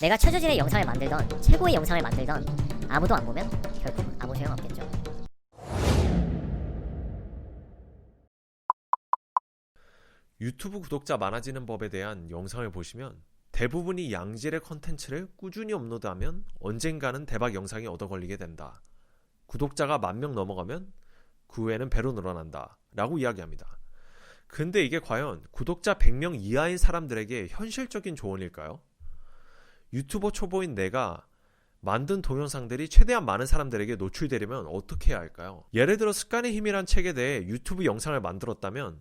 내가 최저질의 영상을 만들던 최고의 영상을 만들던 아무도 안 보면 결국 아무 소용 없겠죠. 유튜브 구독자 많아지는 법에 대한 영상을 보시면 대부분이 양질의 컨텐츠를 꾸준히 업로드하면 언젠가는 대박 영상이 얻어 걸리게 된다. 구독자가 만 명 넘어가면 그 후에는 배로 늘어난다. 라고 이야기합니다. 근데 이게 과연 구독자 100명 이하인 사람들에게 현실적인 조언일까요? 유튜버 초보인 내가 만든 동영상들이 최대한 많은 사람들에게 노출되려면 어떻게 해야 할까요? 예를 들어 습관의 힘이란 책에 대해 유튜브 영상을 만들었다면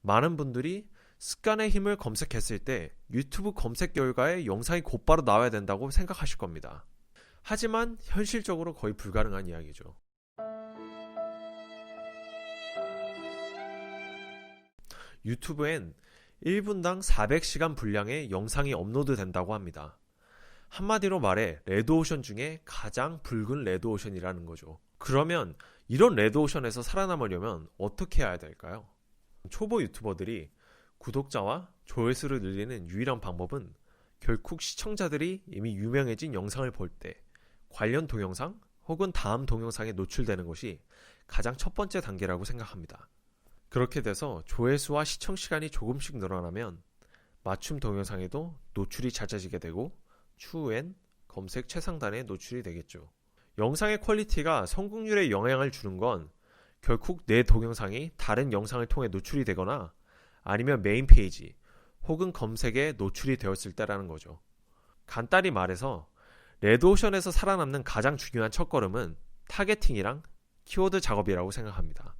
많은 분들이 습관의 힘을 검색했을 때 유튜브 검색 결과에 영상이 곧바로 나와야 된다고 생각하실 겁니다. 하지만 현실적으로 거의 불가능한 이야기죠. 유튜브엔 1분당 400시간 분량의 영상이 업로드 된다고 합니다. 한마디로 말해 레드오션 중에 가장 붉은 레드오션이라는 거죠. 그러면 이런 레드오션에서 살아남으려면 어떻게 해야 될까요? 초보 유튜버들이 구독자와 조회수를 늘리는 유일한 방법은 결국 시청자들이 이미 유명해진 영상을 볼 때 관련 동영상 혹은 다음 동영상에 노출되는 것이 가장 첫 번째 단계라고 생각합니다. 그렇게 돼서 조회수와 시청 시간이 조금씩 늘어나면 맞춤 동영상에도 노출이 잦아지게 되고 추후엔 검색 최상단에 노출이 되겠죠. 영상의 퀄리티가 성공률에 영향을 주는 건 결국 내 동영상이 다른 영상을 통해 노출이 되거나 아니면 메인 페이지 혹은 검색에 노출이 되었을 때라는 거죠. 간단히 말해서 레드오션에서 살아남는 가장 중요한 첫걸음은 타겟팅이랑 키워드 작업이라고 생각합니다.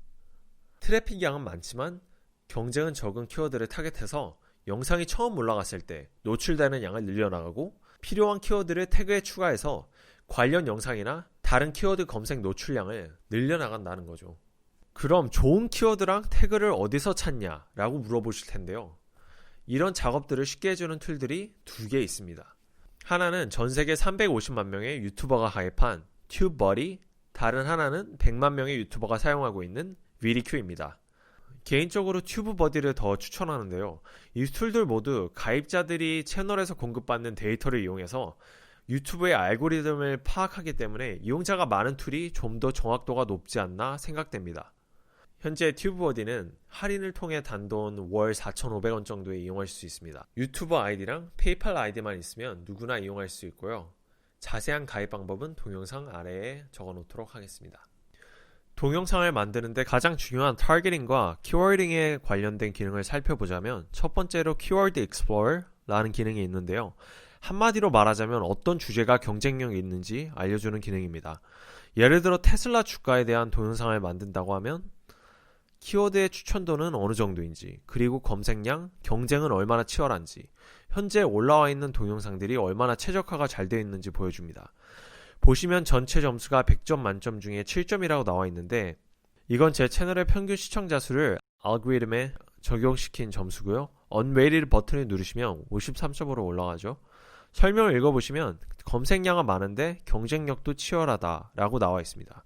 트래픽 양은 많지만 경쟁은 적은 키워드를 타겟해서 영상이 처음 올라갔을 때 노출되는 양을 늘려나가고 필요한 키워드를 태그에 추가해서 관련 영상이나 다른 키워드 검색 노출량을 늘려나간다는 거죠. 그럼 좋은 키워드랑 태그를 어디서 찾냐? 라고 물어보실 텐데요. 이런 작업들을 쉽게 해주는 툴들이 두 개 있습니다. 하나는 전 세계 350만 명의 유튜버가 가입한 튜버리, 다른 하나는 100만 명의 유튜버가 사용하고 있는 위리큐입니다. 개인적으로 튜브버디를 더 추천하는데요. 이 툴들 모두 가입자들이 채널에서 공급받는 데이터를 이용해서 유튜브의 알고리즘을 파악하기 때문에 이용자가 많은 툴이 좀 더 정확도가 높지 않나 생각됩니다. 현재 튜브버디는 할인을 통해 단돈 월 4,500원 정도에 이용할 수 있습니다. 유튜버 아이디랑 페이팔 아이디만 있으면 누구나 이용할 수 있고요. 자세한 가입 방법은 동영상 아래에 적어 놓도록 하겠습니다. 동영상을 만드는데 가장 중요한 타겟팅과 키워딩에 관련된 기능을 살펴보자면 첫 번째로 키워드 익스플로어라는 기능이 있는데요. 한마디로 말하자면 어떤 주제가 경쟁력이 있는지 알려주는 기능입니다. 예를 들어 테슬라 주가에 대한 동영상을 만든다고 하면 키워드의 추천도는 어느 정도인지, 그리고 검색량, 경쟁은 얼마나 치열한지, 현재 올라와 있는 동영상들이 얼마나 최적화가 잘 되어 있는지 보여줍니다. 보시면 전체 점수가 100점 만점 중에 7점이라고 나와 있는데, 이건 제 채널의 평균 시청자 수를 알고리즘에 적용시킨 점수고요. Unweighted 버튼을 누르시면 53점으로 올라가죠. 설명을 읽어보시면 검색량은 많은데 경쟁력도 치열하다라고 나와 있습니다.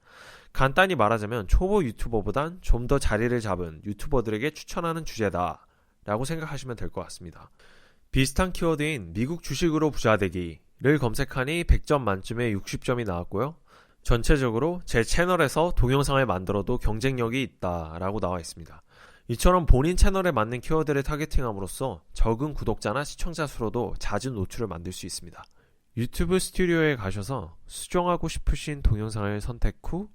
간단히 말하자면 초보 유튜버보단 좀 더 자리를 잡은 유튜버들에게 추천하는 주제다 라고 생각하시면 될 것 같습니다. 비슷한 키워드인 미국 주식으로 부자되기 를 검색하니 100점 만점에 60점이 나왔고요. 전체적으로 제 채널에서 동영상을 만들어도 경쟁력이 있다 라고 나와 있습니다. 이처럼 본인 채널에 맞는 키워드를 타겟팅함으로써 적은 구독자나 시청자 수로도 잦은 노출을 만들 수 있습니다. 유튜브 스튜디오에 가셔서 수정하고 싶으신 동영상을 선택 후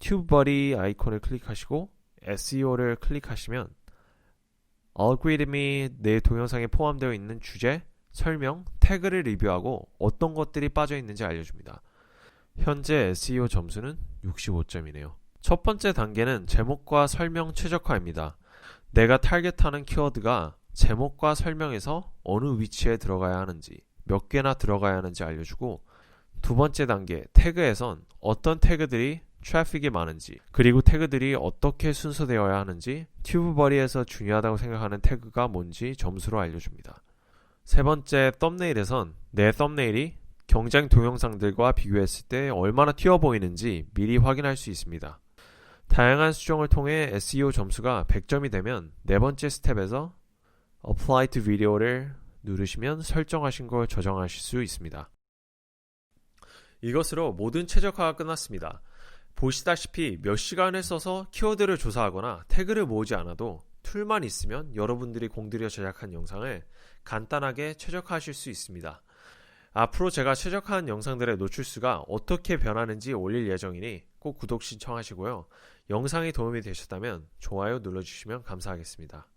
튜버리 아이콘을 클릭하시고 SEO를 클릭하시면 알고리즘이 내 동영상에 포함되어 있는 주제, 설명, 태그를 리뷰하고 어떤 것들이 빠져 있는지 알려줍니다. 현재 SEO 점수는 65점이네요. 첫 번째 단계는 제목과 설명 최적화입니다. 내가 타겟하는 키워드가 제목과 설명에서 어느 위치에 들어가야 하는지, 몇 개나 들어가야 하는지 알려주고, 두 번째 단계, 태그에선 어떤 태그들이 트래픽이 많은지, 그리고 태그들이 어떻게 순서되어야 하는지, 튜브버리에서 중요하다고 생각하는 태그가 뭔지 점수로 알려줍니다. 세 번째, 썸네일에선 내 썸네일이 경쟁 동영상들과 비교했을 때 얼마나 튀어 보이는지 미리 확인할 수 있습니다. 다양한 수정을 통해 SEO 점수가 100점이 되면 네 번째 스텝에서 Apply to Video를 누르시면 설정하신 걸 저장하실 수 있습니다. 이것으로 모든 최적화가 끝났습니다. 보시다시피 몇 시간을 써서 키워드를 조사하거나 태그를 모으지 않아도 툴만 있으면 여러분들이 공들여 제작한 영상을 간단하게 최적화하실 수 있습니다. 앞으로 제가 최적화한 영상들의 노출수가 어떻게 변하는지 올릴 예정이니 꼭 구독 신청하시고요. 영상이 도움이 되셨다면 좋아요 눌러주시면 감사하겠습니다.